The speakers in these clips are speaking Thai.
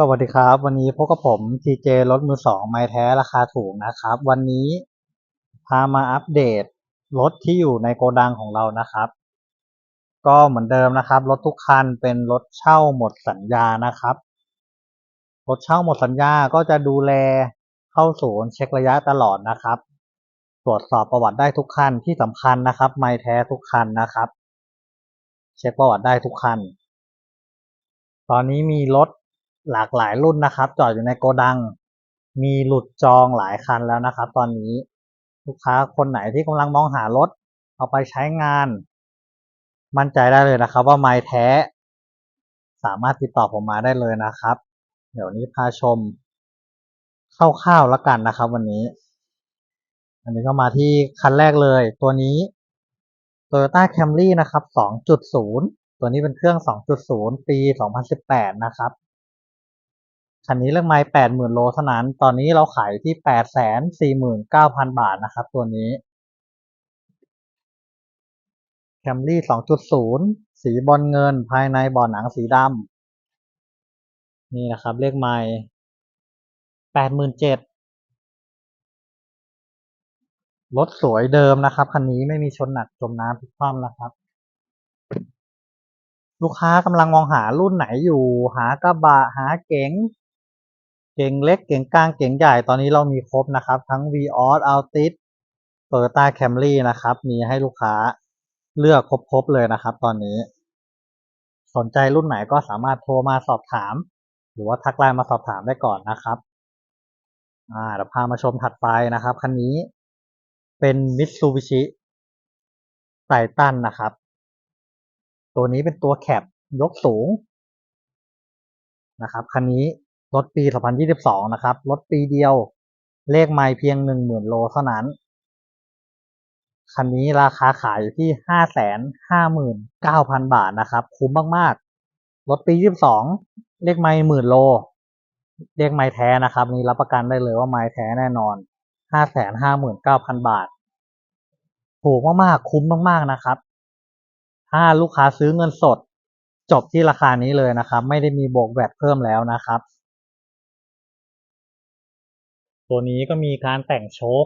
สวัสดีครับ วันนี้พบกับผม TJ รถมือสองไม้แท้ราคาถูกนะครับ วันนี้พามาอัปเดตรถที่อยู่ในโกดังของเรานะครับ ก็เหมือนเดิมนะครับ รถทุกคันเป็นรถเช่าหมดสัญญานะครับ รถเช่าหมดสัญญาก็จะดูแลเข้าศูนย์เช็คระยะตลอดนะครับ ตรวจสอบประวัติได้ทุกคันที่สำคัญนะครับ ไม้แท้ทุกคันนะครับ เช็คประวัติได้ทุกคันตอนนี้มีรถ หลากหลายรุ่นนะครับ จอดอยู่ในโกดัง มีหลุดจองหลายคันแล้วนะครับ ตอนนี้ลูกค้าคนไหนที่กำลังมองหารถ เอาไปใช้งาน มั่นใจได้เลยนะครับ ว่าไม้แท้ สามารถติดต่อผมมาได้เลยนะครับ เดี๋ยวนี้พาชมคร่าวๆแล้วกันนะครับ วันนี้ อันนี้ก็มาที่คันแรกเลย ตัวนี้ Toyota Camry นะครับ 2.0 ตัวนี้เป็นเครื่อง 2.0 ปี 2018 นะครับ คันนี้เรื่องไม้แปดหมื่นโลเท่านั้น ตอนนี้เราขายที่แปดแสนสี่หมื่นเก้าพันบาทนะครับ ตัวนี้ Camry 2.0สีบอลเงินภายในบ่อหนังสีดำนี่นะครับ เลขไม้แปดหมื่นเจ็ดรถสวยเดิมนะครับ คันนี้ไม่มีชนหนักจมน้ำพลิกคว่ำนะครับ ลูกค้ากำลังมองหารุ่นไหนอยู่ หากระบะหาเก๋ง เก๋งเล็กเก๋งกลางเก๋งใหญ่ตอนนี้เรามีครบนะครับ ทั้ง Vios Altis Toyota Camry นะครับ มีให้ลูกค้าเลือกครบๆเลยนะครับ ตอนนี้ สนใจรุ่นไหนก็สามารถโทรมาสอบถาม หรือว่าทักไลน์มาสอบถามได้ก่อนนะครับอ่าเดี๋ยวพามาชมถัดไปนะครับคันนี้เป็น Mitsubishi Titan นะครับ ตัวนี้เป็นตัวแคปยกสูงนะครับคันนี้ รถปี 2022 นะครับ รถปีเดียว เลขไม่เพียง 10,000 โลเท่านั้น คันนี้ราคาขายอยู่ที่ 559,000 บาทนะครับ คุ้มมากๆ รถปี 22 เลขไม่หมื่นโล เลขไม่แท้นะครับ นี่รับประกันได้เลยว่าไม่แท้แน่นอน 559,000 บาท ถูกมากๆ คุ้มมากๆ นะครับ ถ้าลูกค้าซื้อเงินสด จบที่ราคานี้เลยนะครับ ไม่ได้มีบวกแวตเพิ่มแล้วนะครับ ตัวนี้ก็มีการแต่งโชค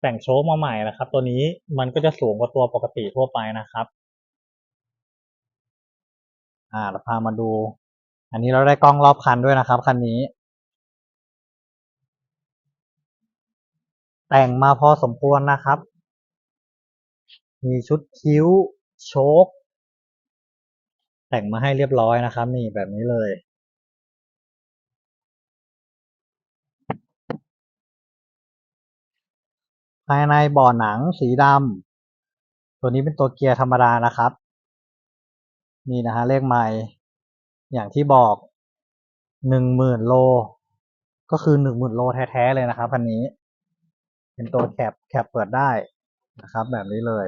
แต่งโชคมาใหม่นะครับ ตัวนี้มันก็จะสูงกว่าตัวปกติทั่วไปนะครับ อ่าเราพามาดู อันนี้เราได้กล้องรอบคันด้วยนะครับคันนี้ แต่งมาพอสมควรนะครับ มีชุดคิ้วโชคแต่งมาให้เรียบร้อยนะครับ นี่แบบนี้เลย ภายในบ่อหนังสีดำตัวนี้เป็นตัวเกียร์ธรรมดานะครับ นี่นะฮะเลขไมล์อย่างที่บอกหนึ่งหมื่นโล ก็คือหนึ่งหมื่นโลแท้ๆเลยนะครับคันนี้ เป็นตัวแคปแคปเปิดได้นะครับ แบบนี้เลย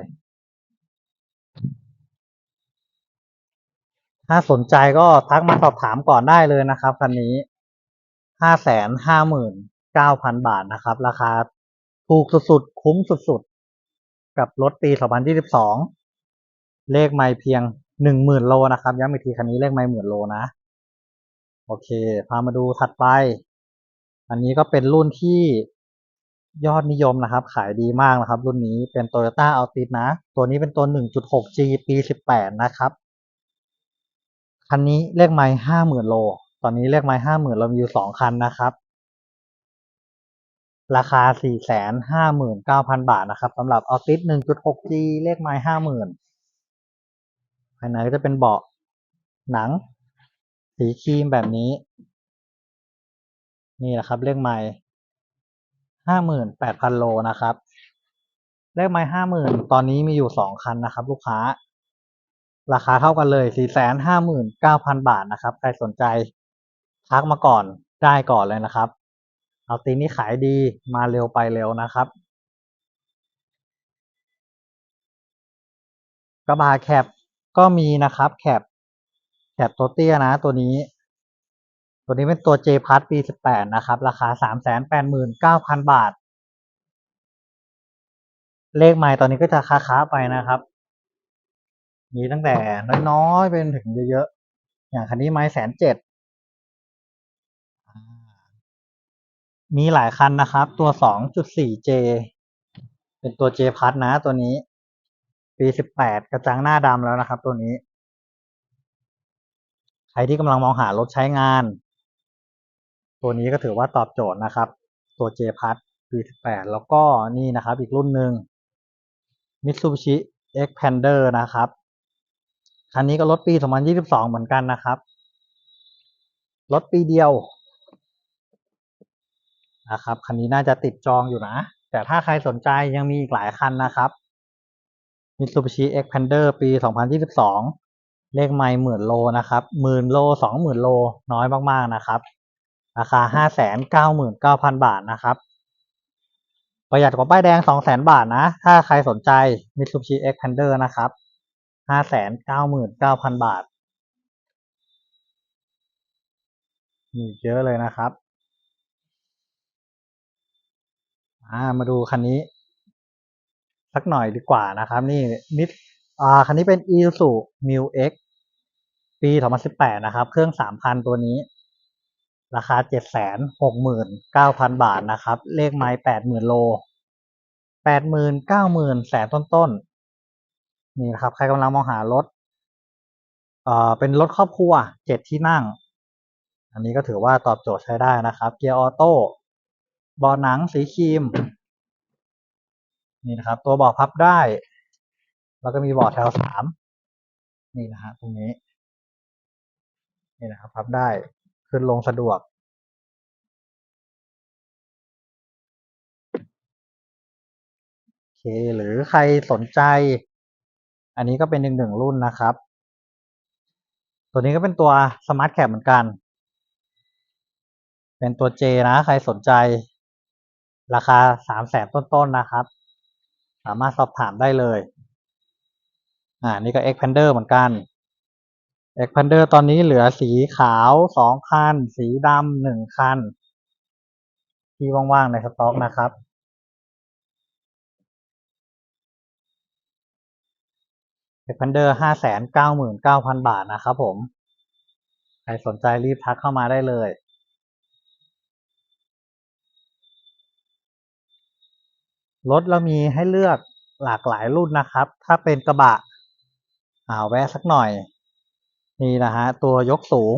ถ้าสนใจก็ทักมาสอบถามก่อนได้เลยนะครับคันนี้ห้าแสนห้าหมื่นเก้าพันบาทนะครับ ราคา ถูกสุดๆ คุ้มสุดๆ กับรถปี 2022 เลขไม่เพียง 10,000 โลนะครับ ย้ำอีกทีคันนี้เลขไม่หมื่นโลนะ โอเค พามาดูถัดไป อันนี้ก็เป็นรุ่นที่ยอดนิยมนะครับ ขายดีมากนะครับ รุ่นนี้เป็น Toyota Altis นะ ตัวนี้เป็นตัว 1.6G ปี 18 นะครับ คันนี้เลขไม่50,000 โล ตอนนี้เลขไม่50,000 เรามีอยู่ 2 คันนะครับ ราคา 459,000 บาทนะครับสำหรับ Altis 1.6G เลขไม้50,000 ภายในก็จะเป็นเบาะหนัง สีครีมแบบนี้ นี่แหละครับเลขไม้58,000 โลนะครับ เลขไม้50,000 ตอนนี้มีอยู่ 2 คันนะครับ ลูกค้า ราคาเท่ากันเลย 459,000 บาทนะครับ ใครสนใจทักมาก่อนได้ก่อนเลยนะครับ เอาตีนี้ขายดีมาเร็วไปเร็วนะครับ กระบะแคปก็มีนะครับแคปแคปตัวเตี้ยนะตัวนี้ ตัวนี้เป็นตัว J พัทปี18นะครับ ราคา389,000บาท เลขไม้ตอนนี้ก็จะค้าๆไปนะครับ มีตั้งแต่น้อยๆเป็นถึงเยอะๆอย่างคันนี้ไม้แสนเจ็ด มีหลายคันนะครับ ตัว 2.4J เป็นตัว J พัทนะ ตัวนี้ ปี 18 กระจังหน้าดำแล้วนะครับ ตัวนี้ ใครที่กำลังมองหารถใช้งาน ตัวนี้ก็ถือว่าตอบโจทย์นะครับ ตัว J พัทปี 18 แล้วก็นี่นะครับ อีกรุ่นหนึ่ง Mitsubishi Xpander นะครับ คันนี้ก็รถปี 2022 เหมือนกันนะครับ รถปีเดียว นะครับ คันนี้น่าจะติดจองอยู่นะ แต่ถ้าใครสนใจยังมีอีกหลายคันนะครับ Mitsubishi Xpander ปี 2022 เลขไม่หมื่นโลนะครับหมื่นโลสองหมื่นโลน้อยมากๆนะครับ ราคาห้าแสนเก้าหมื่นเก้าพันบาทนะครับ ประหยัดกว่าป้ายแดงสองแสนบาทนะ ถ้าใครสนใจ Mitsubishi Xpander นะครับห้าแสนเก้าหมื่นเก้าพันบาทมีเยอะเลยนะครับ อ่า มาดูคันนี้ สักหน่อยดีกว่านะครับ นี่นิดอ่าคันนี้เป็น Isuzu Mu X ปี 2018 นะครับ เครื่อง 3,000 ตัวนี้ ราคา 769,000 บาทนะครับ เลขไม้ 80,000 โล 80,000 90,000 แสนต้นๆ นี่นะครับ ใครกำลังมองหารถเอ่อเป็นรถครอบครัว 7 ที่นั่ง อันนี้ก็ถือว่าตอบโจทย์ใช้ได้นะครับ เกียร์ออโต้ บาะหนังสีครีม นี่นะครับ ตัวเบาะพับได้ แล้วก็มีเบาะแถวสามนี่นะฮะตรงนี้ นี่นะครับ พับได้ขึ้นลงสะดวก โอเค หรือใครสนใจ อันนี้ก็เป็นหนึ่งหนึ่งรุ่นนะครับ ตัวนี้ก็เป็นตัวสมาร์ทแคปเหมือนกัน เป็นตัว J นะ ใครสนใจ ราคาสามแสนต้นๆนะครับ สามารถสอบถามได้เลย อ่า นี่ก็ expander เหมือนกัน expander ตอนนี้เหลือสีขาวสองคัน สีดำหนึ่งคัน ที่ว่างๆในสต็อกนะครับ Xpander ห้าแสนเก้าหมื่นเก้าพันบาทนะครับผม ใครสนใจรีบทักเข้ามาได้เลย รถเรามีให้เลือกหลากหลายรุ่นนะครับ ถ้าเป็นกระบะอ่าแวะสักหน่อย นี่นะฮะ ตัวยกสูง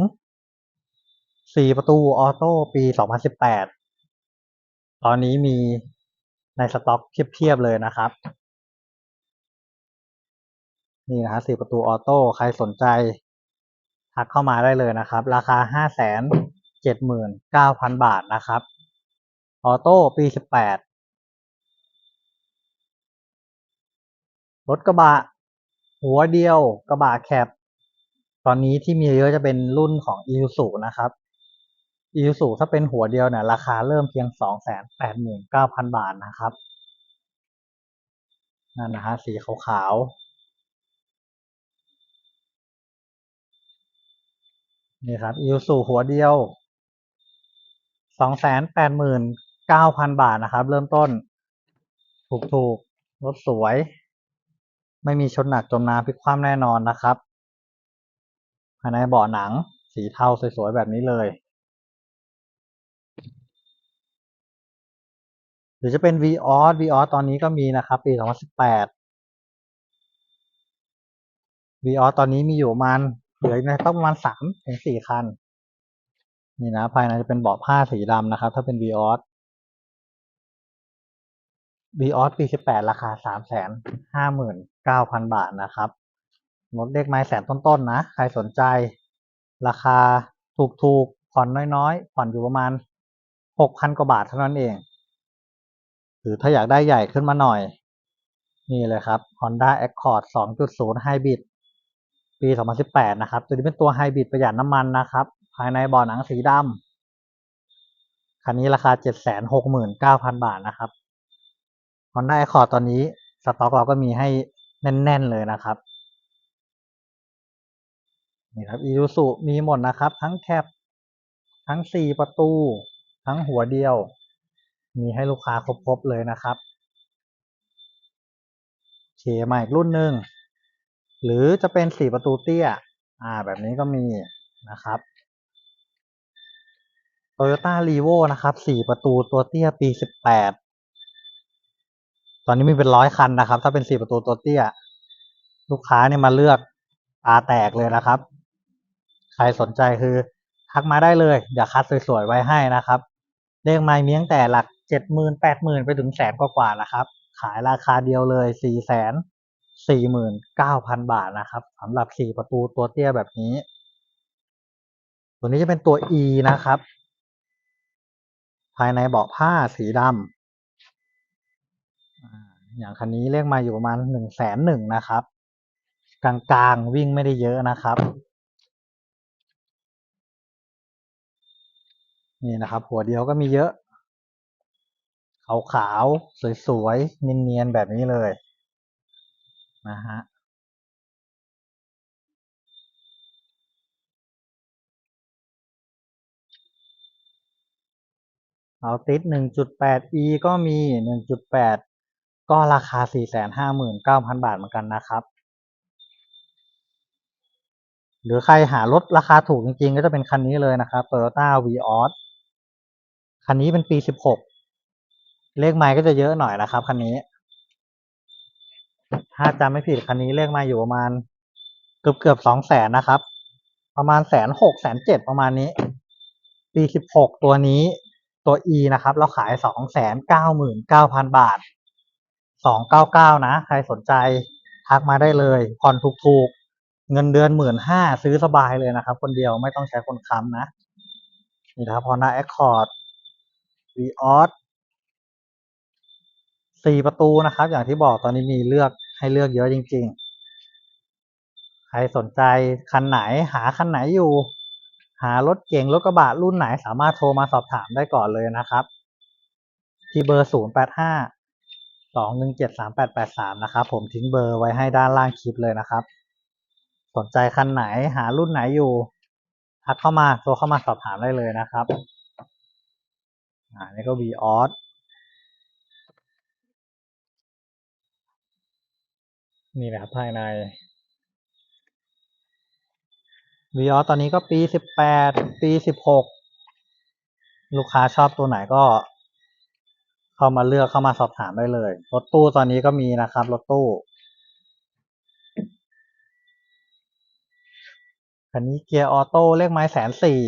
4 ประตูออโต้ปี 2018 ตอนนี้มีในสต็อกเพียบๆเลยนะครับ นี่นะฮะ4ประตูออโต้ใครสนใจ ทักเข้ามาได้เลยนะครับ ราคา 5 7 9 0 0 0 บาทนะครับ ออโต้ปี 18 รถกระบะ หัวเดียวกระบะแคป ตอนนี้ที่มีเยอะจะเป็นรุ่นของ i s u นะครับ i s u ถ้าเป็นหัวเดียวเนี่ยราคาเริ่มเพียงสองแสนแปดหมื่นเก้าพันบาทนะครับนั่นนะฮะสีขาวๆนี่ครับ i s u หัวเดียวสองแสนแปดหมื่นเก้าพันบาทนะครับ เริ่มต้น ถูกๆรถสวย ไม่มีชนหนักจมน้ำพลิกคว่ำแน่นอนนะครับภายในเบาะหนังสีเทาสวยๆแบบนี้เลย หรือจะเป็น v ีออส v ีออสตอนนี้ก็มีนะครับ ปี 2018 v ีออสตอนนี้มีอยู่ประมาณเหลือในต้องประมาณสามถึงสี่คัน นี่นะภายในจะเป็นเบาะผ้าสีดำนะครับ ถ้าเป็น v ีออส v ีออสปี18ราคา359,000บาทนะครับรถเลขไม้แสนต้นๆนะ ใครสนใจ ราคาถูกๆ ผ่อนน้อยๆ ผ่อนอยู่ประมาณ6,000กว่าบาทเท่านั้นเอง หรือถ้าอยากได้ใหญ่ขึ้นมาหน่อย นี่เลยครับ Honda Accord 2.0 Hybrid ปี 2018 นะครับ ตัวนี้เป็นตัวไฮบริดประหยัดน้ำมันนะครับ ภายในเบาะหนังสีดำคันนี้ราคา 769,000 บาทนะครับ Honda Accord ตอนนี้สต็อกเราก็มีให้แน่น ๆ เลยนะครับนี่ครับ Isuzu มีหมดนะครับ ทั้งแคปทั้งสี่ประตู ทั้งหัวเดียว มีให้ลูกค้าครบ ๆ เลยนะครับเคมาอีกรุ่นหนึ่งหรือจะเป็นสี่ประตูเตี้ย อ่า แบบนี้ก็มีนะครับ Toyota r e v o นะครับสี่ประตูตัวเตี้ยปีสิบแปด ตอนนี้มีเป็นร้อยคันนะครับ ถ้าเป็นสี่ประตูตัวเตี้ย ลูกค้าเนี่ยมาเลือกตาแตกเลยนะครับ ใครสนใจคือทักมาได้เลย เดี๋ยวคัดสวยๆไว้ให้นะครับเลขไม้เมียงแต่หลักเจ็ดหมื่นแปดหมื่นไปถึงแสนกว่าๆนะครับ ขายราคาเดียวเลยสี่แสนสี่หมื่นเก้าพันบาทนะครับสำหรับสี่ประตูตัวเตี้ยแบบนี้ ตัวนี้จะเป็นตัว E นะครับ ภายในเบาะผ้าสีดำ อย่างคันนี้เลขมาอยู่ประมาณหนึ่งแสนหนึ่งนะครับ กลางๆวิ่งไม่ได้เยอะนะครับ นี่นะครับ หัวเดียวก็มีเยอะ ขาวๆสวยๆเนียนๆแบบนี้เลยนะฮะเอาติด 1.8e ก็มี 1.8 ก็ราคา 459,000 บาทเหมือนกันนะครับ หรือใครหารถราคาถูกจริงๆ ก็จะเป็นคันนี้เลยนะครับ Toyota Vios คันนี้เป็นปี 16 เลขไม้ก็จะเยอะหน่อยนะครับ คันนี้ ถ้าจำไม่ผิดคันนี้เลขไม้อยู่ประมาณเกือบเกือบสองแสนนะครับ ประมาณแสนหกแสนเจ็ดประมาณนี้ ปี 16 ตัวนี้ตัว E นะครับ เราขาย 299,000 บาท 299นะ ใครสนใจทักมาได้เลยผ่อนถูกๆ เงินเดือน15,000ซื้อสบายเลยนะครับ คนเดียวไม่ต้องใช้คนค้ำนะ นี่นะครับ Honda Accord Vios สี่ประตูนะครับ อย่างที่บอกตอนนี้มีเลือกให้เลือกเยอะจริง ๆ ใครสนใจคันไหนหาคันไหนอยู่ หารถเก่งรถกระบะรุ่นไหนสามารถโทรมาสอบถามได้ก่อนเลยนะครับ ที่เบอร์0 8 5 2 1 7 3 8 8 3นะครับผมทิ้งเบอร์ไว้ให้ด้านล่างคลิปเลยนะครับ สนใจคันไหนหารุ่นไหนอยู่ทักเข้ามาโทรเข้ามาสอบถามได้เลยนะครับอ่านี่ก็ v ีออสนี่นะครับภายในวีออตอนนี้ก็ปีสิบแปดปีสิบหกลูกค้าชอบตัวไหนก็ เข้ามาเลือกเข้ามาสอบถามได้เลย รถตู้ตอนนี้ก็มีนะครับ รถตู้คันนี้เกียร์ออโต้เลขไม้แสนสี่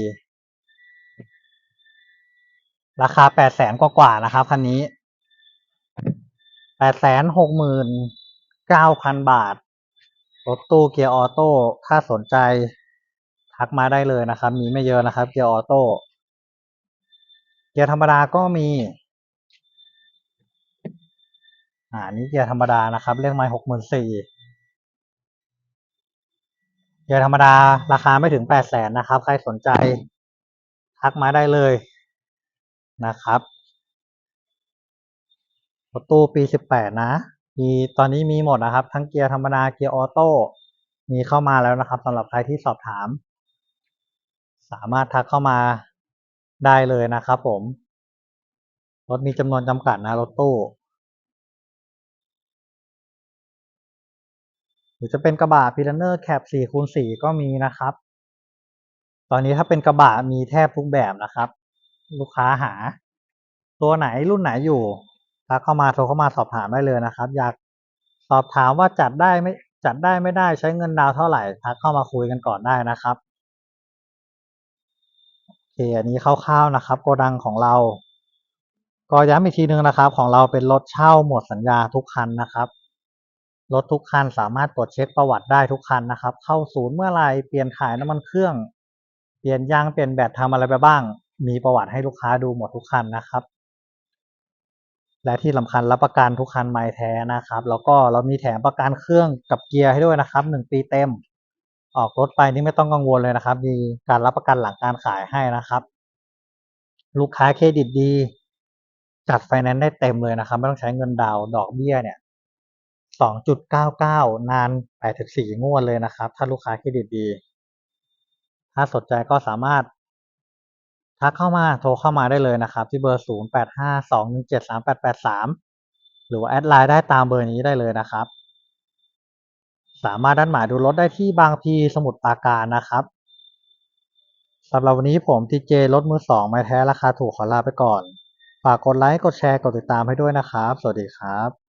ราคาแปดแสนกว่าๆนะครับคันนี้แปดแสนหกหมื่นเก้าพันบาท รถตู้เกียร์ออโต้ถ้าสนใจทักมาได้เลยนะครับ มีไม่เยอะนะครับ เกียร์ออโต้เกียร์ธรรมดาก็มี อ่านี่เกียร์ธรรมดานะครับเลขไม้หกหมื่นสี่เกียร์ธรรมดาราคาไม่ถึงแปดแสนนะครับ ใครสนใจทักมาได้เลยนะครับรถตู้ปีสิบแปดนะ มีตอนนี้มีหมดนะครับ ทั้งเกียร์ธรรมดาเกียร์ออโต้มีเข้ามาแล้วนะครับสำหรับใครที่สอบถาม สามารถทักเข้ามาได้เลยนะครับผมรถมีจำนวนจำกัดนะรถตู้ หรือจะเป็นกระบะพีลเนอร์แคปสี่คูณสี่ก็มีนะครับ ตอนนี้ถ้าเป็นกระบะมีแทบทุกแบบนะครับ ลูกค้าหา ตัวไหนรุ่นไหนอยู่ทักเข้ามาโทรเข้ามาสอบถามได้เลยนะครับ อยากสอบถามว่าจัดได้ไม่จัดได้ไม่ได้ใช้เงินดาวเท่าไหร่ทักเข้ามาคุยกันก่อนได้นะครับโอเคอันนี้คร่าวๆนะครับโกดังของเรา ก็ย้ำอีกทีนึงนะครับ ของเราเป็นรถเช่าหมดสัญญาทุกคันนะครับ รถทุกคันสามารถตรวจเช็คประวัติได้ทุกคันนะครับ เข้าศูนย์เมื่อไรเปลี่ยนถ่ายน้ำมันเครื่อง เปลี่ยนยางเปลี่ยนแบตทำอะไรไปบ้าง มีประวัติให้ลูกค้าดูหมดทุกคันนะครับ และที่สำคัญรับประกันทุกคันไม้แท้นะครับ แล้วก็เรามีแถมประกันเครื่องกับเกียร์ให้ด้วยนะครับหนึ่งปีเต็ม ออกรถไปนี่ไม่ต้องกังวลเลยนะครับ มีการรับประกันหลังการขายให้นะครับ ลูกค้าเครดิตดี จัดไฟแนนซ์ได้เต็มเลยนะครับ ไม่ต้องใช้เงินดาวน์ดอกเบี้ยเนี่ย สองจุดเก้าเก้านานแปดถึงสี่งวดเลยนะครับ ถ้าลูกค้าเครดิตดี ถ้าสนใจก็สามารถทักเข้ามาโทรเข้ามาได้เลยนะครับ ที่เบอร์ศูนย์แปดห้าสองหนึ่งเจ็ดสามแปดแปดสามหรือว่าแอดไลน์ได้ตามเบอร์นี้ได้เลยนะครับ สามารถด้านหมายดูรถได้ที่บางพีสมุทรปราการนะครับสำหรับวันนี้ผมทีเจรถมือสองไม้แท้ราคาถูกขอลาไปก่อน ฝากกดไลค์ กดแชร์ กดติดตามให้ด้วยนะครับ สวัสดีครับ